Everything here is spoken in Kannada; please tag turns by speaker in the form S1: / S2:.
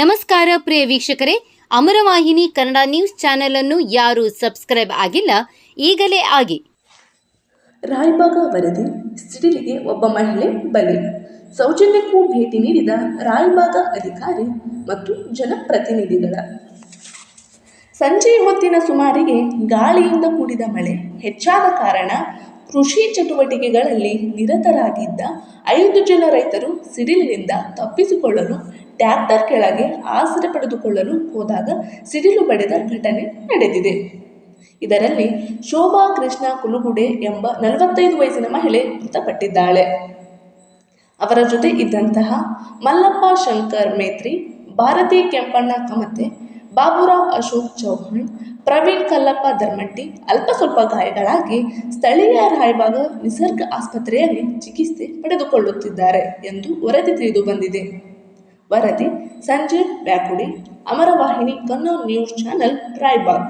S1: ನಮಸ್ಕಾರ ಪ್ರಿಯ ವೀಕ್ಷಕರೇ, ಅಮರವಾಹಿನಿ ಕನ್ನಡ ನ್ಯೂಸ್ ಚಾನೆಲ್ ಅನ್ನು ಯಾರು ಸಬ್ಸ್ಕ್ರೈಬ್ ಆಗಿಲ್ಲ, ಈಗಲೇ ಆಗಿ.
S2: ರಾಯಬಾಗ ವರದಿ, ಸಿಡಿಲಿಗೆ ಒಬ್ಬ ಮಹಿಳೆ ಬಲಿ. ಸೌಜನ್ಯಕ್ಕೂ ಭೇಟಿ ನೀಡಿದ ರಾಯಬಾಗ ಅಧಿಕಾರಿ ಮತ್ತು ಜನಪ್ರತಿನಿಧಿಗಳ. ಸಂಜೆ ಹೊತ್ತಿನ ಸುಮಾರಿಗೆ ಗಾಳಿಯಿಂದ ಕೂಡಿದ ಮಳೆ ಹೆಚ್ಚಾದ ಕಾರಣ ಕೃಷಿ ಚಟುವಟಿಕೆಗಳಲ್ಲಿ ನಿರತರಾಗಿದ್ದ ಐದು ಜನ ರೈತರು ಸಿಡಿಲಿನಿಂದ ತಪ್ಪಿಸಿಕೊಳ್ಳಲು ಟ್ಯಾಕ್ಟರ್ ಕೆಳಗೆ ಆಸರೆ ಪಡೆದುಕೊಳ್ಳಲು ಹೋದಾಗ ಸಿಡಿಲು ಬಡಿದ ಘಟನೆ ನಡೆದಿದೆ. ಇದರಲ್ಲಿ ಶೋಭಾ ಕೃಷ್ಣ ಕುಲುಗುಡೆ ಎಂಬ ನಲವತ್ತೈದು ವಯಸ್ಸಿನ ಮಹಿಳೆ ಮೃತಪಟ್ಟಿದ್ದಾಳೆ. ಅವರ ಜೊತೆ ಇದ್ದಂತಹ ಮಲ್ಲಪ್ಪ ಶಂಕರ್ ಮೇತ್ರಿ, ಭಾರತಿ ಕೆಂಪಣ್ಣ ಕಮತೆ, ಬಾಬುರಾವ್ ಅಶೋಕ್ ಚೌಹಾಣ್ ಪ್ರವೀಣ್ ಕಲ್ಲಪ್ಪ ಧರ್ಮಟ್ಟಿ ಅಲ್ಪ ಸ್ವಲ್ಪ ಗಾಯಗಳಾಗಿ ಸ್ಥಳೀಯ ರಾಯಬಾಗ ನಿಸರ್ಗ ಆಸ್ಪತ್ರೆಯಲ್ಲಿ ಚಿಕಿತ್ಸೆ ಪಡೆದುಕೊಳ್ಳುತ್ತಿದ್ದಾರೆ ಎಂದು ವರದಿ ತಿಳಿದು ಬಂದಿದೆ. ವರದಿ ಸಂಜಯ್ ಬ್ಯಾಕುಡಿ, ಅಮರವಾಹಿನಿ, ಕನ್ನಡ ನ್ಯೂಸ್ ಚಾನೆಲ್ ರಾಯಬಾಗ್